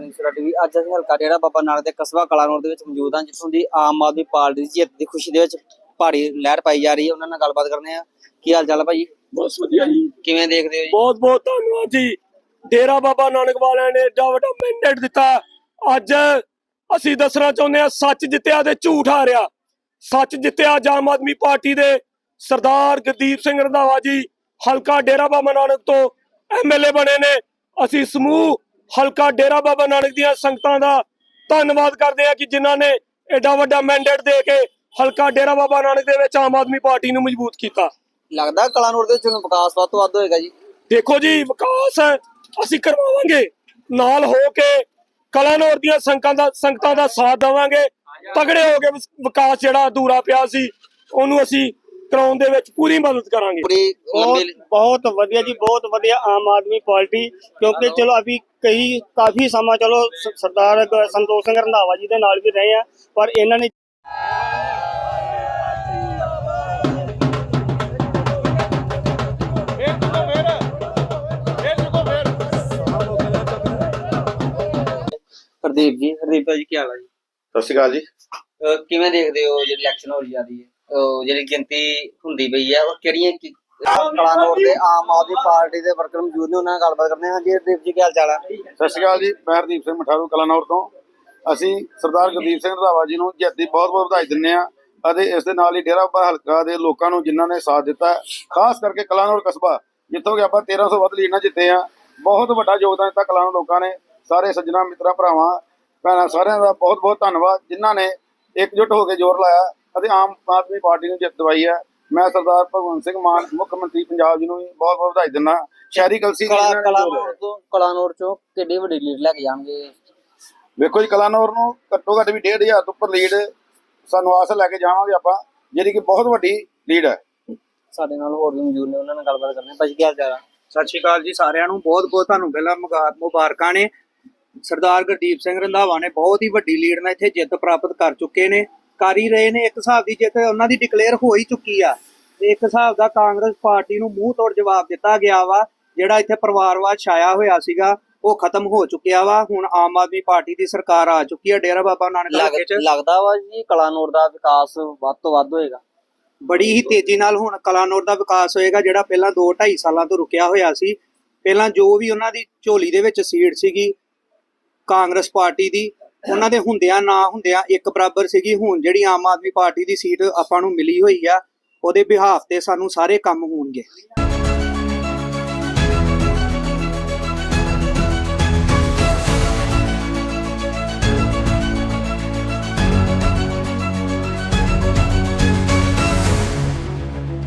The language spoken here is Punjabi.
ਨਹੀਂ ਸਰਾ ਟੀਵੀ ਅੱਜ ਅਸੀਂ ਹਲਕਾ ਡੇਰਾ ਬਾਬਾ ਨਾਨਕ ਦੇ ਕਸਬਾ ਕਲਾਨੌਰ ਦੇ ਵਿੱਚ ਮੌਜੂਦ ਹਾਂ ਜਿੱਥੋਂ ਦੀ ਆਮ ਆਦਮੀ ਪਾਰਟੀ ਦੀ ਜਿੱਤ ਦੀ ਖੁਸ਼ੀ ਦੇ ਵਿੱਚ ਭਾਰੀ ਲਹਿਰ ਪਾਈ ਜਾ ਰਹੀ ਹੈ। ਉਹਨਾਂ ਨਾਲ ਗੱਲਬਾਤ ਕਰਨੇ ਆ ਕੀ ਹਾਲ ਚਾਲ ਹੈ ਭਾਜੀ? ਬਸ ਵਧੀਆ ਜੀ। ਕਿਵੇਂ ਦੇਖਦੇ ਹੋ ਜੀ? ਬਹੁਤ ਬਹੁਤ ਧੰਨਵਾਦ ਜੀ। ਡੇਰਾ ਬਾਬਾ ਨਾਨਕ ਵਾਲਿਆਂ ਨੇ ਏਡਾ ਵੱਡਾ ਮੈਂਡੇਟ ਦਿੱਤਾ। ਅੱਜ ਅਸੀਂ ਦੱਸਣਾ ਚਾਹੁੰਦੇ ਆ ਸੱਚ ਜਿੱਤਿਆ ਤੇ ਝੂਠ ਹਾਰਿਆ। ਸੱਚ ਜਿੱਤਿਆ ਆਮ ਆਦਮੀ ਪਾਰਟੀ ਦੇ ਸਰਦਾਰ ਗੁਰਦੀਪ ਸਿੰਘ ਰੰਧਾਵਾ ਜੀ ਹਲਕਾ ਡੇਰਾ ਬਾਬਾ ਨਾਨਕ ਤੋਂ ਐਮਐਲਏ ਬਣੇ ਨੇ। ਅਸੀਂ ਸਮੂਹ ਹਲਕਾ ਡੇਰਾ ਬਾਬਾ ਨਾਨਕ ਦੀਆਂ ਸੰਗਤਾਂ ਦਾ ਧੰਨਵਾਦ ਕਰਦੇ ਆ ਕਿ ਜਿਨ੍ਹਾਂ ਨੇ ਏਡਾ ਵੱਡਾ ਮੈਂਡੇਟ ਦੇ ਕੇ ਹਲਕਾ ਡੇਰਾ ਬਾਬਾ ਨਾਨਕ ਦੇ ਵਿੱਚ ਆਮ ਆਦਮੀ ਪਾਰਟੀ ਨੂੰ ਮਜ਼ਬੂਤ ਕੀਤਾ। ਲੱਗਦਾ ਕਲਾਨੌਰ ਦੇ ਵਿੱਚ ਵਿਕਾਸ ਵੱਧ ਤੋਂ ਵੱਧ ਹੋਏਗਾ ਜੀ। ਦੇਖੋ ਜੀ ਵਿਕਾਸ ਅਸੀਂ ਕਰਵਾਵਾਂਗੇ। ਨਾਲ ਹੋ ਕੇ ਕਲਾਨੌਰ ਦੀਆਂ ਸੰਗਤਾਂ ਦਾ ਸੰਗਤਾਂ ਦਾ ਸਾਥ ਦੇਵਾਂਗੇ। ਤਗੜੇ ਹੋ ਕੇ ਵਿਕਾਸ ਜਿਹੜਾ ਅਧੂਰਾ ਪਿਆ ਸੀ ਉਹਨੂੰ ਅਸੀਂ ਕਰਾਉਣ ਦੇ ਵਿੱਚ ਪੂਰੀ ਮਦਦ ਕਰਾਂਗੇ। ਪੂਰੀ ਬਹੁਤ ਬਹੁਤ ਵਧੀਆ ਜੀ ਬਹੁਤ ਵਧੀਆ ਆਮ ਆਦਮੀ ਪਾਰਟੀ ਕਿਉਂਕਿ ਚਲੋ ਅਭੀ ਕਈ ਕਾਫੀ ਸਮਾਂ ਚਲੋ ਸਰਦਾਰ ਸੰਤੋਖ ਸਿੰਘ ਰੰਧਾਵਾ ਜੀ ਦੇ ਨਾਲ ਵੀ ਰਹੇ ਆ ਪਰ ਇਹਨਾਂ ਨੇ ਹਰਦੀਪ ਜੀ ਹਰਦੀਪ ਭਾਜੀ ਕੀ ਹਾਲ ਹੈ ਜੀ? ਸਤਿ ਸ਼੍ਰੀ ਅਕਾਲ ਜੀ। ਕਿਵੇਂ ਦੇਖਦੇ ਹੋ ਜਿਹੜੀ ਇਲੈਕਸ਼ਨ ਹੋ ਰਹੀ ਜਾ ਰਹੀ ਹੈ ਜਿਹੜੀ ਗਿਣਤੀ ਹੁੰਦੀ ਪਈ ਹੈ ਉਹ ਕਿਹੜੀਆਂ ਕੀ- ਕਲਾਨੌਰ ਦੇ ਆਮ ਆਦਮੀ ਪਾਰਟੀ ਦੇ ਵਰਕਰ ਮੌਜੂਦ ਨੇ ਉਹਨਾਂ ਨਾਲ ਗੱਲਬਾਤ ਕਰਦੇ ਹਾਂ। ਜੀ ਹਰਦੀਪ ਜੀ ਕੀ ਹਾਲ ਚਾਲ ਹੈ ਸਤਿ ਸ਼੍ਰੀ ਅਕਾਲ ਜੀ ਮੈਂ ਹਰਦੀਪ ਸਿੰਘ ਮਠਾਰੂ ਕਲਾਨੌਰ ਤੋਂ। ਅਸੀਂ ਸਰਦਾਰ ਗੁਰਦੀਪ ਸਿੰਘ ਰੰਧਾਵਾ ਜੀ ਨੂੰ ਜਿੱਤ ਦੀ ਬਹੁਤ ਬਹੁਤ ਵਧਾਈ ਦਿੰਦੇ ਆ ਅਤੇ ਇਸ ਦੇ ਨਾਲ ਹੀ ਡੇਰਾ ਬਾਬਾ ਹਲਕਾ ਦੇ ਲੋਕਾਂ ਨੂੰ ਜਿਨ੍ਹਾਂ ਨੇ ਸਾਥ ਦਿੱਤਾ ਹੈ, ਖਾਸ ਕਰਕੇ ਕਲਾਨੌਰ ਕਸਬਾ ਜਿੱਥੋਂ ਕਿ ਆਪਾਂ 1300 ਵੱਧ ਲੀਡ ਜਿੱਤੇ ਆ ਬਹੁਤ ਵੱਡਾ ਯੋਗਦਾਨ ਦਿੱਤਾ ਕਲਾਨੌਰ ਲੋਕਾਂ ਨੇ। ਸਾਰੇ ਸੱਜਣਾ ਮਿੱਤਰਾਂ ਭਰਾਵਾਂ ਭੈਣਾਂ ਸਾਰਿਆਂ ਦਾ ਬਹੁਤ ਬਹੁਤ ਧੰਨਵਾਦ ਜਿਨ੍ਹਾਂ ਨੇ ਇਕਜੁੱਟ ਹੋ ਕੇ ਜ਼ੋਰ ਲਾਇਆ ਅਤੇ ਆਮ ਆਦਮੀ ਪਾਰਟੀ ਨੂੰ ਜਿੱਤ ਦਿਵਾਈ ਹੈ। ਮੈਂ ਸਰਦਾਰ ਭਗਵੰਤ ਸਿੰਘ ਮਾਨ ਮੁੱਖ ਮੰਤਰੀ ਪੰਜਾਬ ਜੀ ਨੂੰ ਵੀ ਬਹੁਤ ਬਹੁਤ ਵਧਾਈ ਦਿੰਦਾ ਸ਼ਹਿਰੀ ਕਲਸੀ। ਕਲਾਨੌਰ ਤੋਂ ਕਲਾਨੌਰ ਚੋਂ ਕਿੱਡੀ ਵੱਡੀ ਲੀਡ ਲੈ ਕੇ ਜਾਣਗੇ। ਵੇਖੋ ਜੀ ਕਲਾਨੌਰ ਨੂੰ ਘੱਟੋ ਘੱਟ ਵੀ 1500 ਤੋਂ ਉੱਪਰ ਲੀਡ ਸਾਨੂੰ ਆਸ ਲੈ ਕੇ ਜਾਵਾਂਗੇ ਆਪਾਂ ਜਿਹੜੀ ਕਿ ਬਹੁਤ ਵੱਡੀ ਲੀਡ ਹੈ। ਸਾਡੇ ਨਾਲ ਹੋਰ ਵੀ ਮੌਜੂਦ ਨੇ ਉਹਨਾਂ ਨਾਲ ਗੱਲਬਾਤ ਕਰਨੀ ਭਾਜੀ ਕੀ ਹਾਲ ਚਾਲ ਸਤਿ ਸ਼੍ਰੀ ਅਕਾਲ ਜੀ ਸਾਰਿਆਂ ਨੂੰ। ਬਹੁਤ ਬਹੁਤ ਤੁਹਾਨੂੰ ਪਹਿਲਾਂ ਮੁਬਾਰਕਾਂ ਨੇ। ਸਰਦਾਰ ਗੁਰਦੀਪ ਸਿੰਘ ਰੰਧਾਵਾ ਨੇ ਬਹੁਤ ਹੀ ਵੱਡੀ ਲੀਡ ਨਾਲ ਇੱਥੇ ਜਿੱਤ ਪ੍ਰਾਪਤ ਕਰ ਚੁੱਕੇ ਨੇ ਕਰ ਹੀ ਰਹੇ ਨੇ। ਇੱਕ ਹਿਸਾਬ ਦੀ ਜਿੱਤ ਉਹਨਾਂ ਦੀ ਡਿਕਲੇਅਰ ਹੋ ਹੀ ਚੁੱਕੀ ਆ। ਤੇ ਇੱਕ ਹਿਸਾਬ ਦਾ ਕਾਂਗਰਸ ਪਾਰਟੀ ਨੂੰ ਮੂੰਹ ਤੋੜ ਜਵਾਬ ਦਿੱਤਾ ਗਿਆ ਵਾ ਜਿਹੜਾ ਇੱਥੇ ਪਰਿਵਾਰਵਾਦ ਛਾਇਆ ਹੋਇਆ ਸੀਗਾ ਉਹ ਖਤਮ ਹੋ ਚੁੱਕਿਆ ਵਾ। ਹੁਣ ਆਮ ਆਦਮੀ ਪਾਰਟੀ ਦੀ ਸਰਕਾਰ ਆ ਚੁੱਕੀ ਹੈ ਡੇਰਾ ਬਾਬਾ ਨਾਨਕ ਲੱਗ- 'ਚ। ਲੱਗਦਾ ਵਾ ਜੀ ਕਲਾਨੌਰ ਦਾ ਵਿਕਾਸ ਵੱਧ ਤੋਂ ਵੱਧ ਹੋਏਗਾ। ਬੜੀ ਹੀ ਤੇਜ਼ੀ ਨਾਲ ਹੁਣ ਕਲਾਨੌਰ ਦਾ ਵਿਕਾਸ ਹੋਏਗਾ ਜਿਹੜਾ ਪਹਿਲਾਂ 2 2.5 ਸਾਲਾਂ ਤੋਂ ਰੁਕਿਆ ਹੋਇਆ ਸੀ। ਪਹਿਲਾਂ ਜੋ ਵੀ ਉਹਨਾਂ ਦੀ ਝੋਲੀ ਦੇ ਵਿੱਚ ਸੀਟ ਸੀਗੀ ਕਾਂਗਰਸ ਪਾਰਟੀ ਦੀ, ਉਹਨਾਂ ਦੇ ਹੁੰਦਿਆਂ ਨਾ ਹੁੰਦਿਆਂ ਇੱਕ ਬਰਾਬਰ ਸੀਗੀ। ਹੁਣ ਜਿਹੜੀ ਆਮ ਆਦਮੀ ਪਾਰਟੀ ਦੀ ਸੀਟ ਆਪਾਂ ਨੂੰ ਮਿਲੀ ਹੋਈ ਆ, ਉਹਦੇ ਬਿਹਾਫ ਤੇ ਸਾਨੂੰ ਸਾਰੇ ਕੰਮ ਹੋਣਗੇ।